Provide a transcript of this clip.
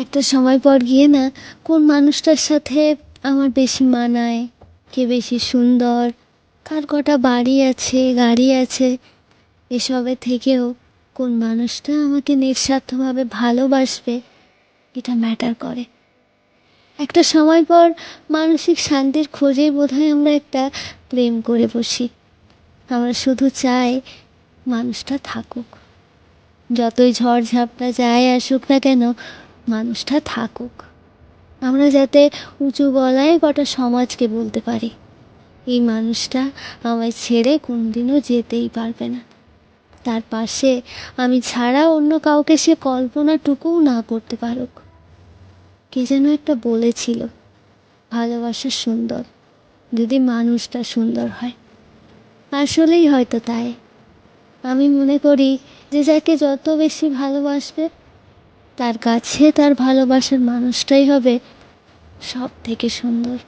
একটা সময় পর গিয়ে না, কোন মানুষটার সাথে আমার বেশি মানায়, কে বেশি সুন্দর, কার কটা বাড়ি আছে, গাড়ি আছে এসবের থেকেও কোন মানুষটা আমাকে নিঃস্বার্থভাবে ভালোবাসবে, এটা ম্যাটার করে। একটা সময় পর মানসিক শান্তির খোঁজেই বোধহয় আমরা একটা প্রেম করে বসি। আমরা শুধু চাই মানুষটা থাকুক। যতই ঝড় ঝাপটা যায় আসুক না কেন মানুষটা থাকুক। আমরা যাতে উঁচু গলায় গোটা সমাজকে বলতে পারি, এই মানুষটা আমায় ছেড়ে কোনদিনও যেতেই পারবে না। তার পাশে আমি ছাড়া অন্য কাউকে সে কল্পনাটুকুও না করতে পারুক। কে যেন একটা বলেছিল, ভালোবাসা সুন্দর, যদি মানুষটা সুন্দর হয়। আসলেই হয়তো তাই। আমি মনে করি যে যাকে যত বেশি ভালোবাসবে তার কাছে তার ভালোবাসার মানুষটাই হবে সব থেকে সুন্দর।